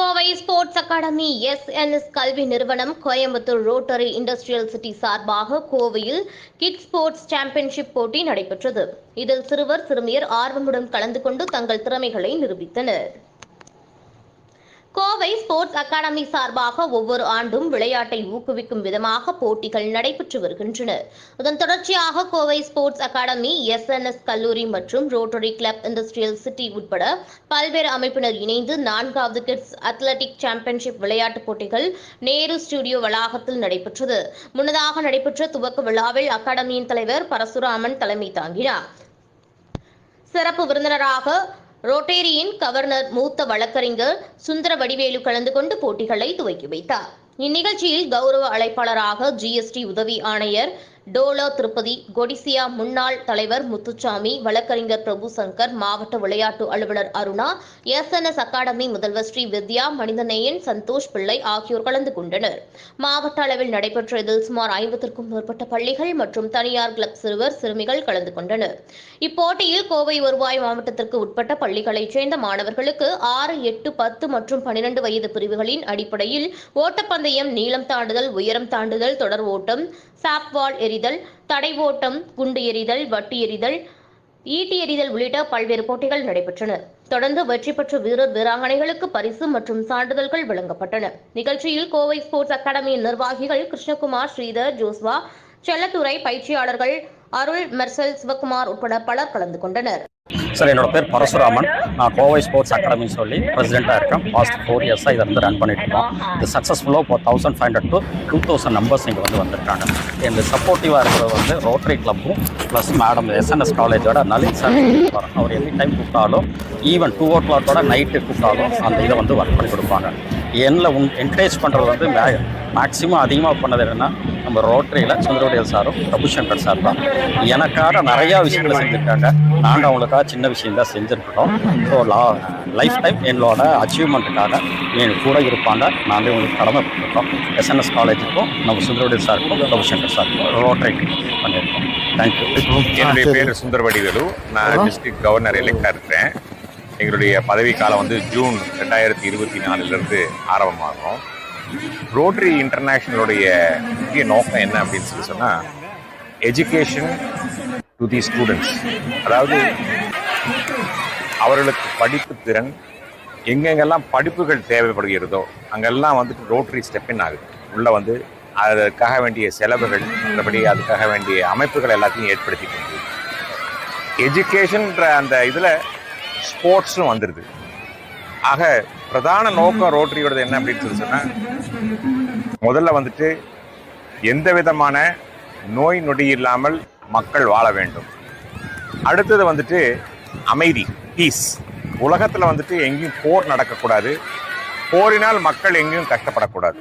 Kovai sports academy SNS கல்வி நிறுவனம் Coimbatore rotary industrial city சார்பாக கோவையில் கிட் ஸ்போர்ட்ஸ் சாம்பியன்ஷிப் போட்டி நடைபெற்றது. இதில் சிறுவர் சிறுமியர் ஆர்வமுடன் கலந்து கொண்டு தங்கள் திறமைகளை நிரூபித்தனர். கோவை ஸ்போர்ட்ஸ் அகாடமி சார்பாக ஒவ்வொரு ஆண்டும் விளையாட்டை ஊக்குவிக்கும் விதமாக போட்டிகள் நடைபெற்று வருகின்றன. இதன் தொடர்ச்சியாக கோவை ஸ்போர்ட்ஸ் அகாடமி எஸ்என்எஸ் கல்லூரி மற்றும் ரோட்டரி கிளப் இண்டஸ்ட்ரியல் சிட்டி உட்பட பல்வேறு அமைப்பினர் இணைந்து நான்காவது கிட்ஸ் அத்லெட்டிக் சாம்பியன்ஷிப் விளையாட்டுப் போட்டிகள் நேரு ஸ்டுடியோ வளாகத்தில் நடைபெற்றது. முன்னதாக நடைபெற்ற துவக்க விழாவில் அகாடமியின் தலைவர் பரசுராமன் தலைமை தாங்கினார். சிறப்பு விருந்தினராக ரோட்டேரியின் கவர்னர் மூத்த வழக்கறிஞர் சுந்தர வடிவேலு கலந்து கொண்டு போட்டிகளை துவக்கி வைத்தார். இந்நிகழ்ச்சியில் கௌரவ அழைப்பாளராக ஜிஎஸ்டி உதவி ஆணையர் டோலோ திருப்பதி கொடிசியா முன்னாள் தலைவர் முத்துச்சாமி வழக்கறிஞர் பிரபு சங்கர் மாவட்ட விளையாட்டு அலுவலர் அருணா எஸ்என்எஸ் அகாடமி முதல்வர் ஸ்ரீ வித்யா மனிதநேயன் சந்தோஷ் பிள்ளை ஆகியோர் கலந்து கொண்டனர். மாவட்ட அளவில் நடைபெற்ற இதில் சுமார் ஐம்பத்திற்கும் மேற்பட்ட பள்ளிகள் மற்றும் தனியார் கிளப் சிறுவர் சிறுமிகள் கலந்து கொண்டனர். இப்போட்டியில் கோவை வருவாய் மாவட்டத்திற்கு உட்பட்ட பள்ளிகளைச் சேர்ந்த மாணவர்களுக்கு ஆறு எட்டு பத்து மற்றும் பனிரெண்டு வயது பிரிவுகளின் அடிப்படையில் ஓட்டப்பந்தயம் நீளம் தாண்டுதல் உயரம் தாண்டுதல் தொடர் ஓட்டம் சாப்வால் எறிதல் தடை ஓட்டம் குண்டு எறிதல் வட்டி எறிதல் ஈட்டி எறிதல் உள்ளிட்ட பல்வேறு போட்டிகள் நடைபெற்றன. தொடர்ந்து வெற்றி பெற்ற வீரர் வீராங்கனைகளுக்கு பரிசு மற்றும் சான்றிதழ்கள் வழங்கப்பட்டன. நிகழ்ச்சியில் கோவை ஸ்போர்ட்ஸ் அகாடமியின் நிர்வாகிகள் கிருஷ்ணகுமார் ஸ்ரீதர் ஜோஸ்வா செல்லத்துறை பயிற்சியாளர்கள் அருள் மெர்சல் சிவகுமார் உட்பட பலர் கலந்து கொண்டனர். சார் என்னோட பேர் பரசுராமன். நான் கோவை ஸ்போர்ட்ஸ் அகாடமின்னு சொல்லி பிரசிடெண்ட்டாக இருக்கேன். ஃபாஸ்ட் ஃபோர் இயர்ஸாக இதை வந்து ரன் பண்ணிட்டு இருக்கோம். இது சக்ஸஸ்ஃபுல்லாக இப்போ thousand five hundred to two thousand numbers இங்கே வந்து வந்திருக்காங்க. இந்த சப்போர்ட்டிவாக இருக்கிறது வந்து ரோட்டரி கிளப்பும் ப்ளஸ் மேடம் எஸ்என்எஸ் காலேஜோட நளின் சார் அவர் எனி டைம் கூப்பிட்டாலும் ஈவன் டூ ஓ கிளாக்கோட நைட்டு கூப்பிட்டாலும் அந்த இதை வந்து ஒர்க் பண்ணி கொடுப்பாங்க. என்னில் உன் என்கரேஜ் பண்ணுறது வந்து மே மேக்ஸிமம் அதிகமாக பண்ணது என்னென்னா நம்ம ரோட்டரியில் சுந்தரவடியல் சாரும் பிரபுசங்கர் சார் தான். எனக்காக நிறையா விஷயங்களை செஞ்சுருக்காங்க. நாங்கள் அவங்களுக்காக சின்ன விஷயம் தான் செஞ்சுருக்கோம் ஸோ லா லைஃப் டைம் என்னோட அச்சீவ்மெண்ட்டுக்காக என் கூட இருப்பாங்க. நாங்கள் உங்களுக்கு கடமைப்பட்டிருக்கோம் எஸ்என்எஸ் காலேஜுக்கும் நம்ம சுந்தரவடியல் சாருக்கும் பிரபுசங்கர் சாருக்கும் ரோட்டரிக்கு பண்ணியிருக்கோம். தேங்க்யூ என்னுடைய பேர் சுந்தர் வடிவேலு நான் டிஸ்ட்ரிக்ட் கவர்னர் எலெக்டா இருக்கிறேன் எங்களுடைய பதவி காலம் வந்து ஜூன் ரெண்டாயிரத்தி இருபத்தி நாலுலேருந்து ஆரம்பமாகும். ரோட்டரி இன்டர்நேஷனலுடைய முக்கிய நோக்கம் என்ன அப்படின்னு சொல்லி சொன்னால் எஜுகேஷன் டு தி ஸ்டூடெண்ட்ஸ் அதாவது அவர்களுக்கு படிப்பு திறன் எங்கெங்கெல்லாம் படிப்புகள் தேவைப்படுகிறதோ அங்கெல்லாம் வந்துட்டு ரோட்டரி ஸ்டெப்பின் ஆகுது. உள்ளே வந்து அதற்காக வேண்டிய செலவுகள் மற்றபடி அதுக்காக வேண்டிய அமைப்புகள் எல்லாத்தையும் ஏற்படுத்தி கொண்டு எஜுகேஷன்ற அந்த இதில் ஸ்போர்ட்ஸும் வந்துடுது ஆக பிரதான நோக்கம் ரோட்டரியோடது என்ன அப்படின்னு சொல்லி சொன்னால் முதல்ல வந்துட்டு எந்த விதமான நோய் நொடி இல்லாமல் மக்கள் வாழ வேண்டும். அடுத்தது வந்துட்டு அமைதி பீஸ் உலகத்தில் வந்துட்டு எங்கேயும் போர் நடக்கக்கூடாது. போரினால் மக்கள் எங்கேயும் கஷ்டப்படக்கூடாது.